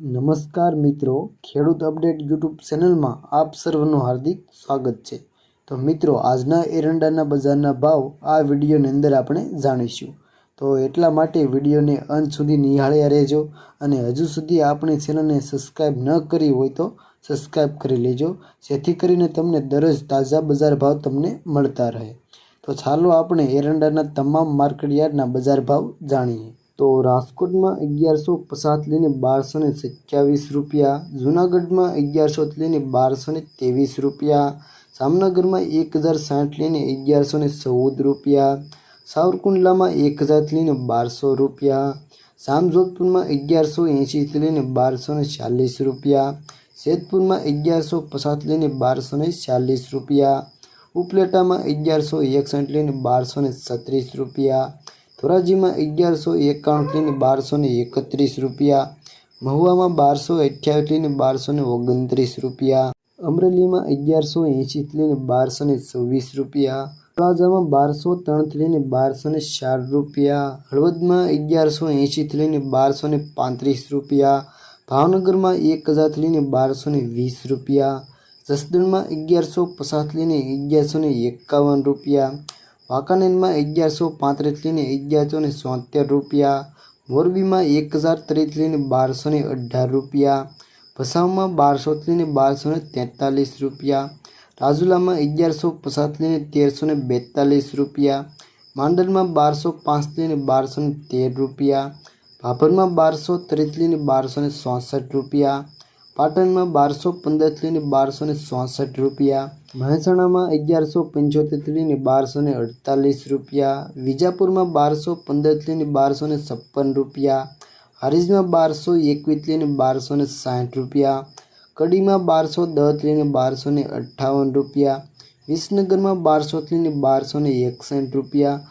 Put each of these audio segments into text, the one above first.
નમસ્કાર મિત્રો, ખેડૂત અપડેટ યુટ્યુબ ચેનલમાં આપ સર્વનું હાર્દિક સ્વાગત છે. તો મિત્રો, આજના એરંડાના બજારના ભાવ આ વિડીયોની અંદર આપણે જાણીશું. તો એટલા માટે વિડીયોને અંત સુધી નિહાળ્યા રહેજો અને હજુ સુધી આપણી ચેનલને સબસ્ક્રાઈબ ન કરી હોય તો સબસ્ક્રાઈબ કરી લેજો, જેથી કરીને તમને દરરોજ તાજા બજાર ભાવ તમને મળતા રહે. તો ચાલો આપણે એરંડાના તમામ માર્કેટયાર્ડના બજાર ભાવ જાણીએ. તો રાજકોટમાં અગિયારસો પચાસ લઈને બારસો ને સત્યાવીસ રૂપિયા, જુનાગઢમાં અગિયારસો લઈને બારસો ને ત્રેવીસ રૂપિયા, જામનગરમાં એક હજાર સાઠ લઈને અગિયારસો ને ચૌદ રૂપિયા, સાવરકુંડલામાં એક હજાર લઈને બારસો રૂપિયા, જામજોધપુરમાં અગિયારસો એંશીથી લઈને બારસો ને ચાલીસ રૂપિયા, જેતપુરમાં અગિયારસો પચાસ લઈને બારસો ને ચાલીસ રૂપિયા, ઉપલેટામાં અગિયારસો એકસઠ લઈને બારસો ને છત્રીસ રૂપિયા ધોરાજીમાં અગિયારસો એકાણુંથી બારસો ને એકત્રીસ રૂપિયા, મહુવામાં બારસો અઠ્યાવીસ લઈને બારસો ને ઓગણત્રીસ રૂપિયા, અમરેલીમાં અગિયારસો એંશીથી લઈને બારસો ને છવ્વીસ રૂપિયા તળાજામાં બારસો ત્રણથી લઈને બારસો ને ચાર રૂપિયા, હળવદમાં અગિયારસો એંશીથી લઈને બારસો ને પાંત્રીસ રૂપિયા, ભાવનગરમાં એક હજારથી લઈને બારસો ને વીસ રૂપિયા, જસદણમાં અગિયારસો પચાસથી લઈને અગિયારસો ને એકાવન રૂપિયા વાંકાનેરમાં અગિયારસો પાંત્રીસ અગિયારસો ને સોતેર રૂપિયા, મોરબીમાં એક હજાર ત્રીસ લઈને બારસો ને અઢાર રૂપિયા ભસાઉમાં બારસો લઈને બારસો ને તેતાલીસ રૂપિયા, રાજુલામાં અગિયારસો પચાસ લઈને તેરસો ને બેતાલીસ રૂપિયા, માંડલમાં બારસો પાંચથી ને બારસો ને તેર રૂપિયા, ભાભરમાં બારસો ત્રીસથી ને બારસો ને ચોસઠ રૂપિયા, પાટણમાં બારસો પંદરથી ને બારસો ને ચોસઠ રૂપિયા મહેસાણામાં અગિયારસો પંચોતેરથી બારસો ને અડતાલીસ રૂપિયા, વિજાપુરમાં બારસો પંદરથી બારસો ને છપ્પન રૂપિયા, હરીજમાં બારસો એકવીસ લઈને બારસો ને સાઠ રૂપિયા, કડીમાં બારસો દસ લઈને બારસો ને અઠ્ઠાવન રૂપિયા, વિસનગરમાં બારસો લઈને બારસો ને એકસઠ રૂપિયા,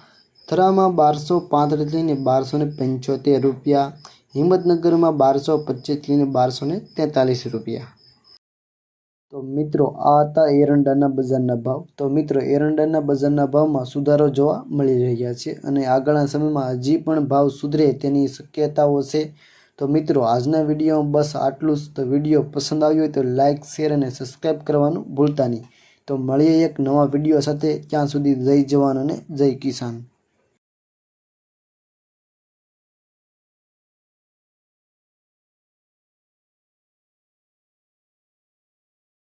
થરામાં બારસો પાંત્રીસ લઈને બારસો ને પંચોતેર રૂપિયા, હિંમતનગરમાં બારસો પચીસ લઈને બારસો ને તેતાલીસ રૂપિયા. તો મિત્રો, આ હતા એરંડાના બજારના ભાવ. તો મિત્રો, એરંડાના બજારના ભાવમાં સુધારો જોવા મળી રહ્યા છે અને આગળના સમયમાં હજી પણ ભાવ સુધરે તેની શક્યતાઓ છે. તો મિત્રો, આજના વિડીયોમાં બસ આટલું જ. તો વીડિયો પસંદ આવ્યો હોય તો લાઇક શેર અને સબસ્ક્રાઈબ કરવાનું ભૂલતા નહીં. તો મળીએ એક નવા વીડિયો સાથે. ત્યાં સુધી જય જવાન અને જય કિસાન.